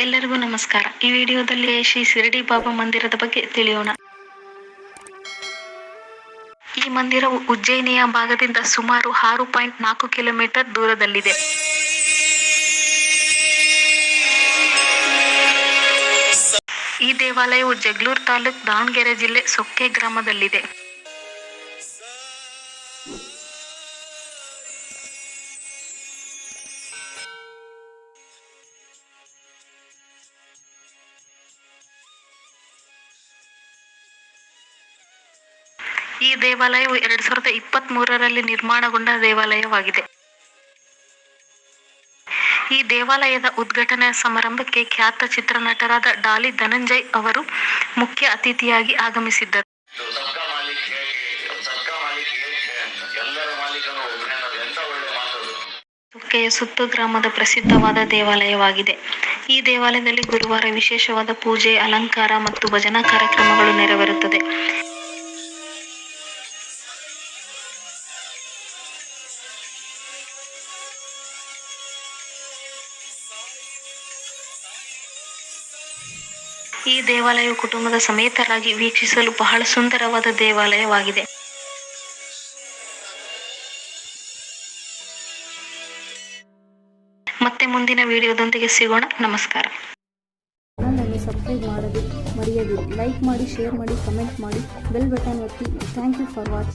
ಎಲ್ಲರಿಗೂ ನಮಸ್ಕಾರ. ಈ ವಿಡಿಯೋದಲ್ಲಿ ಶ್ರೀ ಶಿರಡಿ ಬಾಬಾ ಮಂದಿರದ ಬಗ್ಗೆ ತಿಳಿಯೋಣ. ಈ ಮಂದಿರವು ಉಜ್ಜಯಿನಿಯ ಭಾಗದಿಂದ ಸುಮಾರು ಆರು ಪಾಯಿಂಟ್ ನಾಲ್ಕು ಕಿಲೋಮೀಟರ್ ದೂರದಲ್ಲಿದೆ. ಈ ದೇವಾಲಯವು ಜಗ್ಲೂರ್ ತಾಲೂಕ್ ದಾವಣಗೆರೆ ಜಿಲ್ಲೆ ಸೊಕ್ಕೆ ಗ್ರಾಮದಲ್ಲಿದೆ. ಈ ದೇವಾಲಯವು ಎರಡ್ ಸಾವಿರದ ಇಪ್ಪತ್ತ್ ಮೂರರಲ್ಲಿ ನಿರ್ಮಾಣಗೊಂಡ ದೇವಾಲಯವಾಗಿದೆ. ಈ ದೇವಾಲಯದ ಉದ್ಘಾಟನಾ ಸಮಾರಂಭಕ್ಕೆ ಖ್ಯಾತ ಚಿತ್ರನಟರಾದ ಡಾಲಿ ಧನಂಜಯ್ ಅವರು ಮುಖ್ಯ ಅತಿಥಿಯಾಗಿ ಆಗಮಿಸಿದ್ದರು. ಕೆಯ ಸುತ್ತು ಗ್ರಾಮದ ಪ್ರಸಿದ್ಧವಾದ ದೇವಾಲಯವಾಗಿದೆ. ಈ ದೇವಾಲಯದಲ್ಲಿ ಗುರುವಾರ ವಿಶೇಷವಾದ ಪೂಜೆ ಅಲಂಕಾರ ಮತ್ತು ಭಜನಾ ಕಾರ್ಯಕ್ರಮಗಳು ನೆರವೇರುತ್ತದೆ. ಈ ದೇವಾಲಯವು ಕುಟುಂಬದ ಸಮೇತರಾಗಿ ವೀಕ್ಷಿಸಲು ಬಹಳ ಸುಂದರವಾದ ದೇವಾಲಯವಾಗಿದೆ. ಮತ್ತೆ ಮುಂದಿನ ವಿಡಿಯೋದೊಂದಿಗೆ ಸಿಗೋಣ. ನಮಸ್ಕಾರ. ಚಾನಲನ್ನು ಸಬ್ಸ್ಕ್ರೈಬ್ ಮಾಡೋದು ಮರೆಯದಿರಿ ಲೈಕ್ ಮಾಡಿ ಶೇರ್ ಮಾಡಿ ಕಮೆಂಟ್ ಮಾಡಿ ಬೆಲ್ ಬಟನ್ ಒತ್ತಿ. Thank you for watching